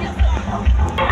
Yeah.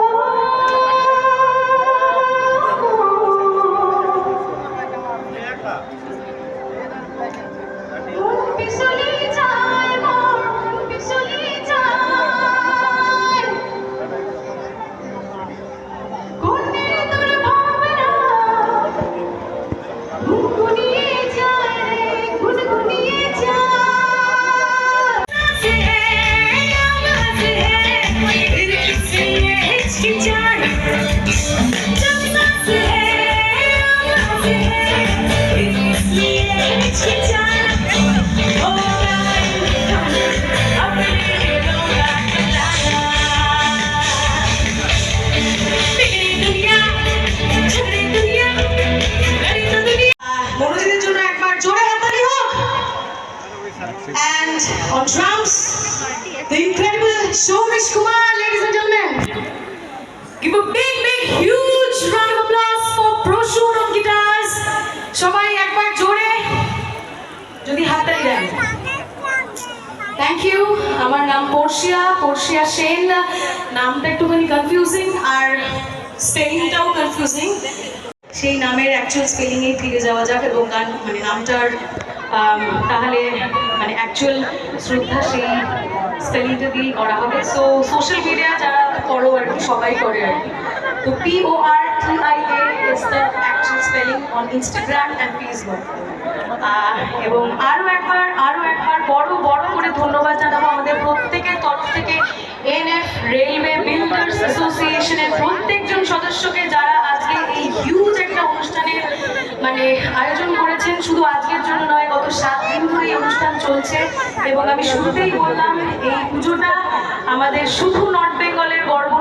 Oh! Incredible Shomish Kumar, ladies and gentlemen. Give a big big, huge round of applause for Proshur on guitars. সবাই একবার জোরে, যদি হাততালি দেন thank you আমার নাম পর্ষিয়া পর্ষিয়া সেন। নামটা একটুখানি কনফিউজিং আর স্পেলিংটাও কনফিউজিং সেই নামের অ্যাকচুয়াল স্পেলিংয়ে ফিরে যাওয়া যাক এবং গান মানে নামটার তাহলে মানে অ্যাকচুয়াল শ্রদ্ধা সেই স্পেলিংটা দিয়েই করা হবে। সো সোশ্যাল মিডিয়া যারা করো আর কি, সবাই করে আর কি। তো P O R T I A is the actual spelling on Instagram and Facebook এবং আরও একবার আরও একবার বড় বড় করে ধন্যবাদ জানাব আমাদের প্রত্যেকের তরফ থেকে। এনএফ রেলওয়ে বিল্ডার্স অ্যাসোসিয়েশনের প্রত্যেকজন সদস্যকে যারা আজকে এই হিউজ একটা অনুষ্ঠানের মানে আয়োজন করেছেন, শুধু আজকের জন্য নয় সাত দিন ধরে এই অনুষ্ঠান চলছে এবং আমি শুরুতেই বললাম, এই পুজোটা আমাদের শুধু নর্থ বেঙ্গলের গর্ব